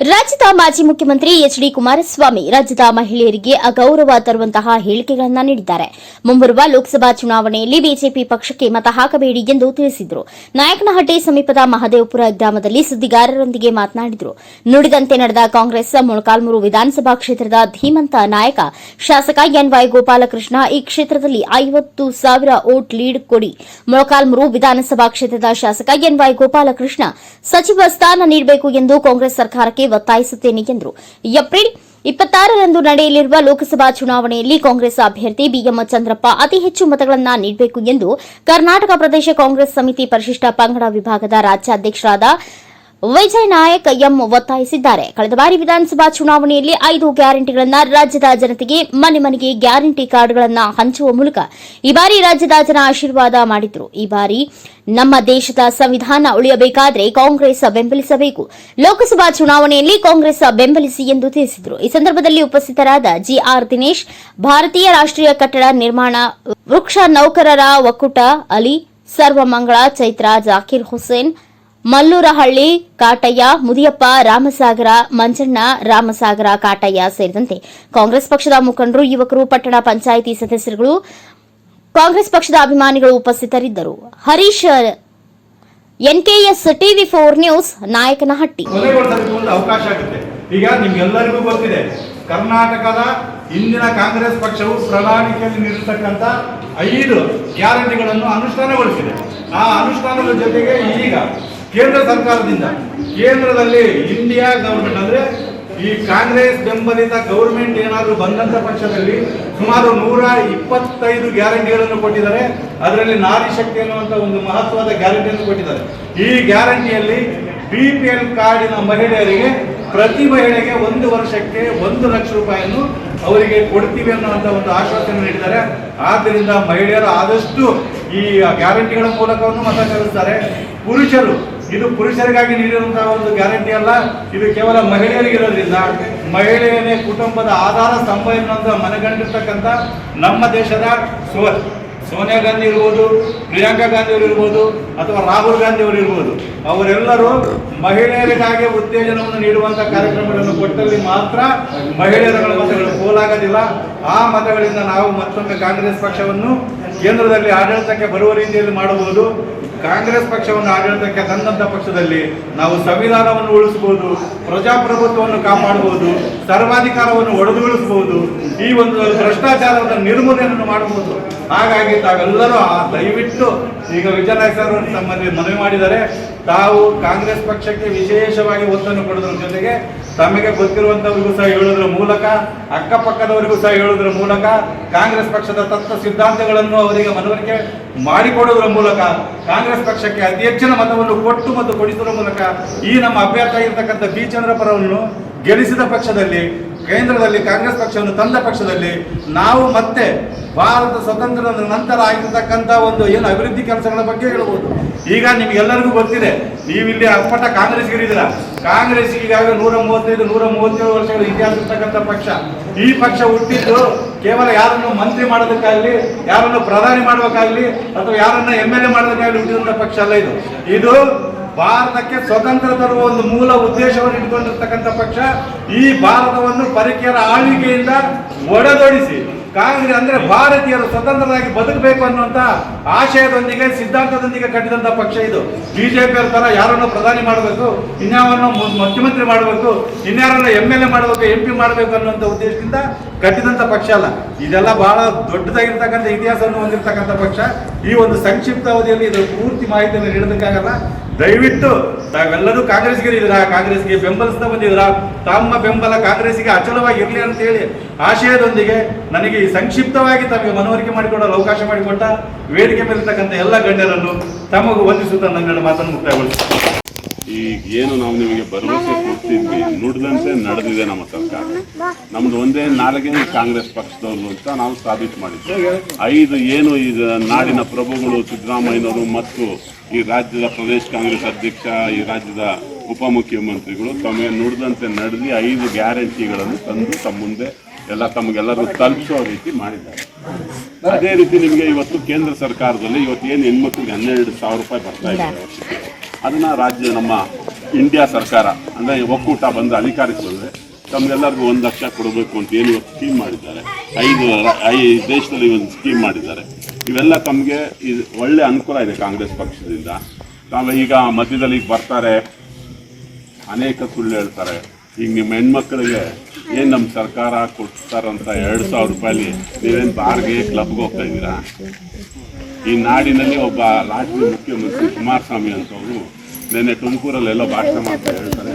ರಾಜ್ಯದ ಮಾಜಿ ಮುಖ್ಯಮಂತ್ರಿ ಎಚ್ ಡಿ ಕುಮಾರಸ್ವಾಮಿ ರಾಜ್ಯದ ಮಹಿಳೆಯರಿಗೆ ಅಗೌರವ ತರುವಂತಹ ಹೇಳಿಕೆಗಳನ್ನು ನೀಡಿದ್ದಾರೆ. ಮುಂಬರುವ ಲೋಕಸಭಾ ಚುನಾವಣೆಯಲ್ಲಿ ಬಿಜೆಪಿ ಪಕ್ಷಕ್ಕೆ ಮತ ಹಾಕಬೇಡಿ ಎಂದು ತಿಳಿಸಿದರು. ನಾಯಕನಹಟ್ಟಿ ಸಮೀಪದ ಮಹದೇವಪುರ ಗ್ರಾಮದಲ್ಲಿ ಸುದ್ದಿಗಾರರೊಂದಿಗೆ ಮಾತನಾಡಿದರು. ನುಡಿದಂತೆ ನಡೆದ ಕಾಂಗ್ರೆಸ್ ಮೊಳಕಾಲ್ಮೂರು ವಿಧಾನಸಭಾ ಕ್ಷೇತ್ರದ ಧೀಮಂತ ನಾಯಕ ಶಾಸಕ ಎನ್ವೈ ಗೋಪಾಲಕೃಷ್ಣ ಈ ಕ್ಷೇತ್ರದಲ್ಲಿ ಐವತ್ತು ಸಾವಿರ ಓಟ್ ಲೀಡ್ ಕೊಡಿ. ಮೊಳಕಾಲ್ಮೂರು ವಿಧಾನಸಭಾ ಕ್ಷೇತ್ರದ ಶಾಸಕ ಎನ್ವೈ ಗೋಪಾಲಕೃಷ್ಣ ಸಚಿವ ಸ್ಥಾನ ನೀಡಬೇಕು ಎಂದು ಕಾಂಗ್ರೆಸ್ ಸರ್ಕಾರಕ್ಕೆ ಒತ್ತಾಯಿಸುತ್ತೇನೆ ಎಂದರು. ಏಪ್ರಿಲ್ ಇಪ್ಪತ್ತಾರರಂದು ನಡೆಯಲಿರುವ ಲೋಕಸಭಾ ಚುನಾವಣೆಯಲ್ಲಿ ಕಾಂಗ್ರೆಸ್ ಅಭ್ಯರ್ಥಿ ಬಿಎಂ ಚಂದ್ರಪ್ಪ ಅತಿ ಹೆಚ್ಚು ಮತಗಳನ್ನು ನೀಡಬೇಕು ಎಂದು ಕರ್ನಾಟಕ ಪ್ರದೇಶ ಕಾಂಗ್ರೆಸ್ ಸಮಿತಿ ಪರಿಶಿಷ್ಟ ಪಂಗಡ ವಿಭಾಗದ ರಾಜ್ಯಾಧ್ಯಕ್ಷರಾದ ವಿಜಯ್ ನಾಯಕ್ ಎಂ ಒತ್ತಾಯಿಸಿದ್ದಾರೆ. ಕಳೆದ ಬಾರಿ ವಿಧಾನಸಭಾ ಚುನಾವಣೆಯಲ್ಲಿ ಐದು ಗ್ಯಾರಂಟಿಗಳನ್ನು ರಾಜ್ಯದ ಜನತೆಗೆ, ಮನೆ ಮನೆಗೆ ಗ್ಯಾರಂಟಿ ಕಾರ್ಡ್ಗಳನ್ನು ಹಂಚುವ ಮೂಲಕ ಈ ಬಾರಿ ರಾಜ್ಯದ ಜನ ಆಶೀರ್ವಾದ ಮಾಡಿದ್ರು. ಈ ಬಾರಿ ನಮ್ಮ ದೇಶದ ಸಂವಿಧಾನ ಉಳಿಯಬೇಕಾದರೆ ಕಾಂಗ್ರೆಸ್ ಬೆಂಬಲಿಸಬೇಕು. ಲೋಕಸಭಾ ಚುನಾವಣೆಯಲ್ಲಿ ಕಾಂಗ್ರೆಸ್ ಬೆಂಬಲಿಸಿ ಎಂದು ತಿಳಿಸಿದರು. ಈ ಸಂದರ್ಭದಲ್ಲಿ ಉಪಸ್ಥಿತರಾದ ಜಿಆರ್ ದಿನೇಶ್, ಭಾರತೀಯ ರಾಷ್ಟ್ರೀಯ ಕಟ್ಟಡ ನಿರ್ಮಾಣ ವೃಕ್ಷ ನೌಕರರ ಒಕ್ಕೂಟ ಅಲಿ, ಸರ್ವಮಂಗಳ ಚೈತ್ರ, ಜಾಕೀರ್ ಹುಸೇನ್ ಮಲ್ಲೂರಹಳ್ಳಿ, ಕಾಟಯ್ಯ, ಮುದಿಯಪ್ಪ, ರಾಮಸಾಗರ, ಮಂಜಣ್ಣ, ರಾಮಸಾಗರ, ಕಾಟಯ್ಯ ಸೇರಿದಂತೆ ಕಾಂಗ್ರೆಸ್ ಪಕ್ಷದ ಮುಖಂಡರು, ಯುವಕರು, ಪಟ್ಟಣ ಪಂಚಾಯಿತಿ ಸದಸ್ಯರುಗಳು, ಕಾಂಗ್ರೆಸ್ ಪಕ್ಷದ ಅಭಿಮಾನಿಗಳು ಉಪಸ್ಥಿತರಿದ್ದರು. Harish, NKS TV four news, Nayakanahatti. ಅವಕಾಶ ಆಗುತ್ತೆ. ಈಗ ನಿಮ್ಗೆಲ್ಲರಿಗೂ ಗೊತ್ತಿದೆ, ಕರ್ನಾಟಕದ ಇಂದಿನ ಕಾಂಗ್ರೆಸ್ ಪಕ್ಷವು ಪ್ರಣಾಳಿಕೆಯಲ್ಲಿ ನೀಡಿರ್ತಕ್ಕಂಥ ಐದು ಗ್ಯಾರಂಟಿಗಳನ್ನು ಅನುಷ್ಠಾನಗೊಳಿಸಿದೆ. ಆ ಅನುಷ್ಠಾನದ ಜೊತೆಗೆ ಈಗ ಕೇಂದ್ರ ಸರ್ಕಾರದಿಂದ. ಕೇಂದ್ರದಲ್ಲಿ ಇಂಡಿಯಾ ಗವರ್ಮೆಂಟ್ ಅಂದ್ರೆ ಈ ಕಾಂಗ್ರೆಸ್ ಬೆಂಬಲಿತ ಗೌರ್ಮೆಂಟ್ ಏನಾದರೂ ಬಂದಂತ ಪಕ್ಷದಲ್ಲಿ ಸುಮಾರು ನೂರ ಇಪ್ಪತ್ತೈದು ಗ್ಯಾರಂಟಿಗಳನ್ನು ಕೊಟ್ಟಿದ್ದಾರೆ. ಅದರಲ್ಲಿ ನಾರಿ ಶಕ್ತಿ ಅನ್ನುವಂಥ ಒಂದು ಮಹತ್ವದ ಗ್ಯಾರಂಟಿಯನ್ನು ಕೊಟ್ಟಿದ್ದಾರೆ. ಈ ಗ್ಯಾರಂಟಿಯಲ್ಲಿ ಬಿ ಪಿ ಎಲ್ ಕಾರ್ಡಿನ ಮಹಿಳೆಯರಿಗೆ ಪ್ರತಿ ಮಹಿಳೆಗೆ ಒಂದು ವರ್ಷಕ್ಕೆ ಒಂದು ಲಕ್ಷ ರೂಪಾಯಿಯನ್ನು ಅವರಿಗೆ ಕೊಡ್ತೀವಿ ಅನ್ನುವಂತ ಒಂದು ಆಶ್ವಾಸನೆ ನೀಡಿದ್ದಾರೆ. ಆದ್ದರಿಂದ ಮಹಿಳೆಯರು ಆದಷ್ಟು ಈ ಗ್ಯಾರಂಟಿಗಳ ಮೂಲಕವನ್ನು ಮತ ಚಲಾಯಿಸ್ತಾರೆ ಪುರುಷರು ಇದು ಪುರುಷರಿಗಾಗಿ ನೀಡಿರುವಂತಹ ಒಂದು ಗ್ಯಾರಂಟಿ ಅಲ್ಲ, ಇದು ಕೇವಲ ಮಹಿಳೆಯರಿಗೆ ಇರೋದ್ರಿಂದ. ಮಹಿಳೆಯನೇ ಕುಟುಂಬದ ಆಧಾರ ಸ್ತಂಭ ಎನ್ನುವಂತ ಮನಗಂಡಿರ್ತಕ್ಕಂಥ ನಮ್ಮ ದೇಶದ ಸೋ ಸೋನಿಯಾ ಗಾಂಧಿ ಇರ್ಬೋದು, ಪ್ರಿಯಾಂಕಾ ಗಾಂಧಿ ಅವರು ಇರ್ಬೋದು, ಅಥವಾ ರಾಹುಲ್ ಗಾಂಧಿ ಅವರು ಇರ್ಬೋದು. ಅವರೆಲ್ಲರೂ ಮಹಿಳೆಯರಿಗಾಗಿ ಉತ್ತೇಜನವನ್ನು ನೀಡುವಂತ ಕಾರ್ಯಕ್ರಮಗಳನ್ನು ಕೊಟ್ಟಲ್ಲಿ ಮಾತ್ರ ಮಹಿಳೆಯರ ಮತಗಳು ಪೋಲಾಗೋದಿಲ್ಲ ಆ ಮತಗಳಿಂದ ನಾವು ಮತ್ತೊಮ್ಮೆ ಕಾಂಗ್ರೆಸ್ ಪಕ್ಷವನ್ನು ಕೇಂದ್ರದಲ್ಲಿ ಆಡಳಿತಕ್ಕೆ ಬರುವ ರೀತಿಯಲ್ಲಿ ಮಾಡಬಹುದು. ಕಾಂಗ್ರೆಸ್ ಪಕ್ಷವನ್ನು ಆಡಳಿತಕ್ಕೆ ತಂದಂತ ಪಕ್ಷದಲ್ಲಿ ನಾವು ಸಂವಿಧಾನವನ್ನು ಉಳಿಸಬಹುದು ಪ್ರಜಾಪ್ರಭುತ್ವವನ್ನು ಕಾಪಾಡಬಹುದು ಸರ್ವಾಧಿಕಾರವನ್ನು ಒಡೆದುಗೊಳಿಸಬಹುದು ಈ ಒಂದು ಭ್ರಷ್ಟಾಚಾರದ ನಿರ್ಮೂಲನೆಯನ್ನು ಮಾಡಬಹುದು ಹಾಗಾಗಿ ತಾವೆಲ್ಲರೂ ಆ ದಯವಿಟ್ಟು ಈಗ ವಿಜಯನಾಯಕ್ ಸರ್ ತಮ್ಮಲ್ಲಿ ಮನವಿ ಮಾಡಿದರೆ ತಾವು ಕಾಂಗ್ರೆಸ್ ಪಕ್ಷಕ್ಕೆ ವಿಶೇಷವಾಗಿ ಒತ್ತನ್ನು ಕೊಡೋದ್ರ ಜೊತೆಗೆ ತಮಗೆ ಗೊತ್ತಿರುವಂತವರಿಗೂ ಸಹ ಹೇಳೋದ್ರ ಮೂಲಕ, ಅಕ್ಕಪಕ್ಕದವರಿಗೂ ಸಹ ಹೇಳೋದ್ರ ಮೂಲಕ, ಕಾಂಗ್ರೆಸ್ ಪಕ್ಷದ ತತ್ವ ಸಿದ್ಧಾಂತಗಳನ್ನು ಅವರಿಗೆ ಮನವರಿಕೆ ಮಾಡಿಕೊಡೋದ್ರ ಮೂಲಕ, ಕಾಂಗ್ರೆಸ್ ಪಕ್ಷಕ್ಕೆ ಅತಿ ಹೆಚ್ಚಿನ ಮತವನ್ನು ಕೊಟ್ಟು ಮತ್ತು ಕೊಡಿಸುವ ಮೂಲಕ ಈ ನಮ್ಮ ಅಭ್ಯರ್ಥಿ ಆಗಿರ್ತಕ್ಕಂಥ ಬಿ. ಚಂದ್ರಪುರವನ್ನು ಗೆಲ್ಲಿಸಿದ ಪಕ್ಷದಲ್ಲಿ, ಕೇಂದ್ರದಲ್ಲಿ, ಕಾಂಗ್ರೆಸ್ ಪಕ್ಷವನ್ನು ತಂದ ಪಕ್ಷದಲ್ಲಿ ನಾವು ಮತ್ತೆ ಭಾರತ ಸ್ವತಂತ್ರದ ನಂತರ ಆಗಿರ್ತಕ್ಕಂಥ ಒಂದು ಏನು ಅಭಿವೃದ್ಧಿ ಕೆಲಸಗಳ ಬಗ್ಗೆ ಹೇಳ್ಬೋದು. ಈಗ ನಿಮಗೆಲ್ಲರಿಗೂ ಗೊತ್ತಿದೆ ನೀವಿಲ್ಲಿ ಅಪ್ಪಟ ಕಾಂಗ್ರೆಸ್ಗಿರಿದ್ದೀರ ಕಾಂಗ್ರೆಸ್ ಈಗಾಗಲೇ ನೂರ ಮೂವತ್ತೈದು, ನೂರ ಮೂವತ್ತೇಳು ವರ್ಷಗಳ ಇತಿಹಾಸ ಇರ್ತಕ್ಕಂಥ ಪಕ್ಷ. ಈ ಪಕ್ಷ ಹುಟ್ಟಿದ್ದು ಕೇವಲ ಯಾರನ್ನು ಮಂತ್ರಿ ಮಾಡೋದಕ್ಕಾಗಲಿ, ಯಾರನ್ನು ಪ್ರಧಾನಿ ಮಾಡೋಕ್ಕಾಗಲಿ ಅಥವಾ ಯಾರನ್ನ ಎಂ ಎಲ್ ಎ ಮಾಡೋದಕ್ಕಾಗಲಿ ಹುಟ್ಟಿದಂಥ ಪಕ್ಷ ಅಲ್ಲ ಇದು. ಇದು ಭಾರತಕ್ಕೆ ಸ್ವತಂತ್ರ ತರುವ ಒಂದು ಮೂಲ ಉದ್ದೇಶವನ್ನು ಇಟ್ಕೊಂಡಿರ್ತಕ್ಕಂಥ ಪಕ್ಷ. ಈ ಭಾರತವನ್ನು ಪರಕೀಯರ ಆಳ್ವಿಕೆಯಿಂದ ಒಡೆದೊಡಿಸಿ. ಕಾಂಗ್ರೆಸ್ ಅಂದ್ರೆ ಭಾರತೀಯರು ಸ್ವತಂತ್ರರಾಗಿ ಬದುಕಬೇಕು ಅನ್ನುವಂತ ಆಶಯದೊಂದಿಗೆ, ಸಿದ್ಧಾಂತದೊಂದಿಗೆ ಕಟ್ಟಿದಂತ ಪಕ್ಷ ಇದು. ಬಿಜೆಪಿ ತರ ಯಾರನ್ನು ಪ್ರಧಾನಿ ಮಾಡಬೇಕು ಇನ್ಯಾವನ್ನು ಮುಖ್ಯಮಂತ್ರಿ ಮಾಡಬೇಕು, ಇನ್ಯಾರನ್ನ ಎಂ ಎಲ್ ಎ ಮಾಡಬೇಕು ಎಂ ಪಿ ಮಾಡಬೇಕು ಅನ್ನುವಂಥ ಉದ್ದೇಶದಿಂದ ಕಟ್ಟಿದಂತ ಪಕ್ಷ ಅಲ್ಲ. ಇದೆಲ್ಲ ಬಹಳ ದೊಡ್ಡದಾಗಿರ್ತಕ್ಕಂಥ ಇತಿಹಾಸವನ್ನು ಹೊಂದಿರತಕ್ಕಂಥ ಪಕ್ಷ. ಈ ಒಂದು ಸಂಕ್ಷಿಪ್ತ ಅವಧಿಯಲ್ಲಿ ಇದರ ಪೂರ್ತಿ ಮಾಹಿತಿಯನ್ನು ನೀಡೋದಕ್ಕಾಗಲ್ಲ. ದಯವಿಟ್ಟು ತಾವೆಲ್ಲರೂ ಕಾಂಗ್ರೆಸ್ಗೆ ಇದ್ದೀರಾ ಕಾಂಗ್ರೆಸ್ಗೆ ಬೆಂಬಲಿಸ್ತಾ ಬಂದಿದ್ದೀರಾ? ತಮ್ಮ ಬೆಂಬಲ ಕಾಂಗ್ರೆಸ್ಗೆ ಅಚಲವಾಗಿ ಇರಲಿ ಅಂತೇಳಿ ಆಶಯದೊಂದಿಗೆ ನನಗೆ ಈ ಸಂಕ್ಷಿಪ್ತವಾಗಿ ತಮಗೆ ಮನವರಿಕೆ ಮಾಡಿಕೊಡಲು ಅವಕಾಶ ಮಾಡಿಕೊಟ್ಟ, ವೇದಿಕೆ ಮೇಲಿರ್ತಕ್ಕಂಥ ಎಲ್ಲ ಗಣ್ಯರನ್ನು ತಮಗೂ ವಂದಿಸುತ್ತಾ ನನ್ನ ಮಾತನ್ನು ಮುಕ್ತಾಯಗೊಳಿಸುತ್ತೇನೆ. ಈಗ ಏನು ನಾವು ನಿಮಗೆ ಭರವಸೆ ಕೊಡ್ತಿದ್ವಿ ನುಡಿದಂತೆ ನಡೆದಿದೆ ನಮ್ಮ ಸರ್ಕಾರ. ನಮ್ದು ಒಂದೇ ನಾಲ್ಕೇ ಕಾಂಗ್ರೆಸ್ ಪಕ್ಷದವರು ಅಂತ ನಾವು ಸಾಬೀತು ಮಾಡಿದ್ವಿ. ಐದು ಏನು ಈಗ ನಾಡಿನ ಪ್ರಭುಗಳು ಸಿದ್ದರಾಮಯ್ಯನವರು ಮತ್ತು ಈ ರಾಜ್ಯದ ಪ್ರದೇಶ ಕಾಂಗ್ರೆಸ್ ಅಧ್ಯಕ್ಷ ಈ ರಾಜ್ಯದ ಉಪಮುಖ್ಯಮಂತ್ರಿಗಳು ತಮಗೆ ನುಡಿದಂತೆ ನಡೆದು ಐದು ಗ್ಯಾರಂಟಿಗಳನ್ನು ತಂದು ತಮ್ಮ ಮುಂದೆ ಎಲ್ಲ ತಮಗೆಲ್ಲರೂ ತಲುಪಿಸೋ ರೀತಿ ಮಾಡಿದ್ದಾರೆ. ಅದೇ ರೀತಿ ನಿಮಗೆ ಇವತ್ತು ಕೇಂದ್ರ ಸರ್ಕಾರದಲ್ಲಿ ಇವತ್ತು ಏನು ಹೆಣ್ಮಕ್ಳಿಗೆ ಹನ್ನೆರಡು ಸಾವಿರ ರೂಪಾಯಿ ಬರ್ತಾ ಇದೆ. ಅದನ್ನ ರಾಜ್ಯ ನಮ್ಮ ಇಂಡಿಯಾ ಸರ್ಕಾರ, ಅಂದರೆ ಒಕ್ಕೂಟ ಬಂದ ಅಧಿಕಾರಕ್ಕೆ ಬಂದರೆ ತಮ್ಗೆಲ್ಲರಿಗೂ ಒಂದು ಲಕ್ಷ ಕೊಡಬೇಕು ಅಂತ ಏನು ಸ್ಕೀಮ್ ಮಾಡಿದ್ದಾರೆ. ಐದು ಐ ದೇಶದಲ್ಲಿ ಒಂದು ಸ್ಕೀಮ್ ಮಾಡಿದ್ದಾರೆ. ಇವೆಲ್ಲ ತಮಗೆ ಇದು ಒಳ್ಳೆ ಅನುಕೂಲ ಇದೆ ಕಾಂಗ್ರೆಸ್ ಪಕ್ಷದಿಂದ. ತಾವು ಈಗ ಮಧ್ಯದಲ್ಲಿ ಬರ್ತಾರೆ. ಅನೇಕ ಸುಳ್ಳು ಹೇಳ್ತಾರೆ. ಈಗ ನಿಮ್ಮ ಹೆಣ್ಮಕ್ಳಿಗೆ ಏನು ನಮ್ಮ ಸರ್ಕಾರ ಕೊಡ್ತಾರಂತ ಎರಡು ಸಾವಿರ ರೂಪಾಯಿ ನೀವೇನು ಬಾರ್ಗೆ ಕ್ಲಬ್ಗೆ ಹೋಗ್ತಾ ಇದ್ದೀರಾ? ಈ ನಾಡಿನಲ್ಲಿ ಒಬ್ಬ ಲಾಟ್ರಿ ಮುಖ್ಯಮಂತ್ರಿ ಕುಮಾರಸ್ವಾಮಿ ಅಂತವರು ನಿನ್ನೆ ತುಮಕೂರಲ್ಲೆಲ್ಲ ಭಾಷಣ ಮಾಡ್ತಾ ಹೇಳ್ತಾರೆ